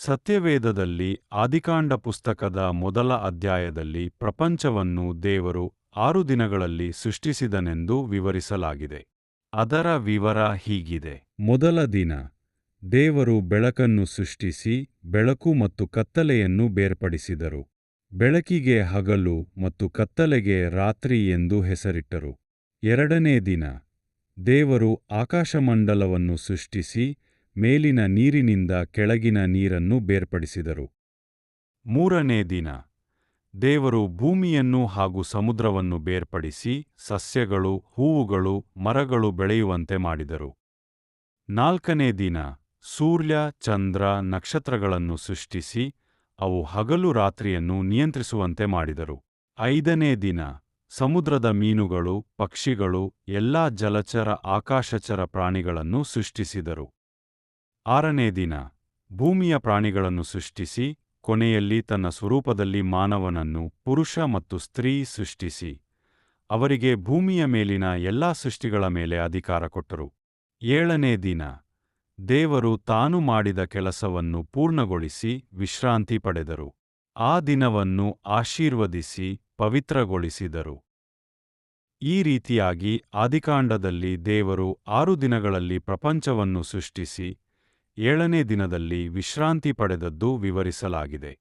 ಸತ್ಯವೇದದಲ್ಲಿ ಆದಿಕಾಂಡ ಪುಸ್ತಕದ ಮೊದಲ ಅಧ್ಯಾಯದಲ್ಲಿ ಪ್ರಪಂಚವನ್ನು ದೇವರು ಆರು ದಿನಗಳಲ್ಲಿ ಸೃಷ್ಟಿಸಿದನೆಂದು ವಿವರಿಸಲಾಗಿದೆ. ಅದರ ವಿವರ ಹೀಗಿದೆ. ಮೊದಲ ದಿನ, ದೇವರು ಬೆಳಕನ್ನು ಸೃಷ್ಟಿಸಿ ಬೆಳಕು ಮತ್ತು ಕತ್ತಲೆಯನ್ನು ಬೇರ್ಪಡಿಸಿದರು. ಬೆಳಕಿಗೆ ಹಗಲು ಮತ್ತು ಕತ್ತಲೆಗೆ ರಾತ್ರಿ ಎಂದು ಹೆಸರಿಟ್ಟರು. ಎರಡನೇ ದಿನ, ದೇವರು ಆಕಾಶಮಂಡಲವನ್ನು ಸೃಷ್ಟಿಸಿ ಮೇಲಿನ ನೀರಿನಿಂದ ಕೆಳಗಿನ ನೀರನ್ನು ಬೇರ್ಪಡಿಸಿದರು. ಮೂರನೇ ದಿನ, ದೇವರು ಭೂಮಿಯನ್ನು ಹಾಗೂ ಸಮುದ್ರವನ್ನು ಬೇರ್ಪಡಿಸಿ ಸಸ್ಯಗಳು, ಹೂವುಗಳು, ಮರಗಳು ಬೆಳೆಯುವಂತೆ ಮಾಡಿದರು. ನಾಲ್ಕನೇ ದಿನ, ಸೂರ್ಯ, ಚಂದ್ರ, ನಕ್ಷತ್ರಗಳನ್ನು ಸೃಷ್ಟಿಸಿ ಅವು ಹಗಲು ರಾತ್ರಿಯನ್ನು ನಿಯಂತ್ರಿಸುವಂತೆ ಮಾಡಿದರು. ಐದನೇ ದಿನ, ಸಮುದ್ರದ ಮೀನುಗಳು, ಪಕ್ಷಿಗಳು, ಎಲ್ಲಾ ಜಲಚರ ಆಕಾಶಚರ ಪ್ರಾಣಿಗಳನ್ನು ಸೃಷ್ಟಿಸಿದರು. ಆರನೇ ದಿನ, ಭೂಮಿಯ ಪ್ರಾಣಿಗಳನ್ನು ಸೃಷ್ಟಿಸಿ, ಕೊನೆಯಲ್ಲಿ ತನ್ನ ಸ್ವರೂಪದಲ್ಲಿ ಮಾನವನನ್ನು ಪುರುಷ ಮತ್ತು ಸ್ತ್ರೀ ಸೃಷ್ಟಿಸಿ. ಅವರಿಗೆ ಭೂಮಿಯ ಮೇಲಿನ ಎಲ್ಲಾ ಸೃಷ್ಟಿಗಳ ಮೇಲೆ ಅಧಿಕಾರ ಕೊಟ್ಟರು. ಏಳನೇ ದಿನ, ದೇವರು ತಾನು ಮಾಡಿದ ಕೆಲಸವನ್ನು ಪೂರ್ಣಗೊಳಿಸಿ ವಿಶ್ರಾಂತಿ ಪಡೆದರು. ಆ ದಿನವನ್ನು ಆಶೀರ್ವದಿಸಿ ಪವಿತ್ರಗೊಳಿಸಿದರು. ಈ ರೀತಿಯಾಗಿ ಆದಿಕಾಂಡದಲ್ಲಿ ದೇವರು ಆರು ದಿನಗಳಲ್ಲಿ ಪ್ರಪಂಚವನ್ನು ಸೃಷ್ಟಿಸಿ ಏಳನೇ ದಿನದಲ್ಲಿ ವಿಶ್ರಾಂತಿ ಪಡೆದದ್ದು ವಿವರಿಸಲಾಗಿದೆ.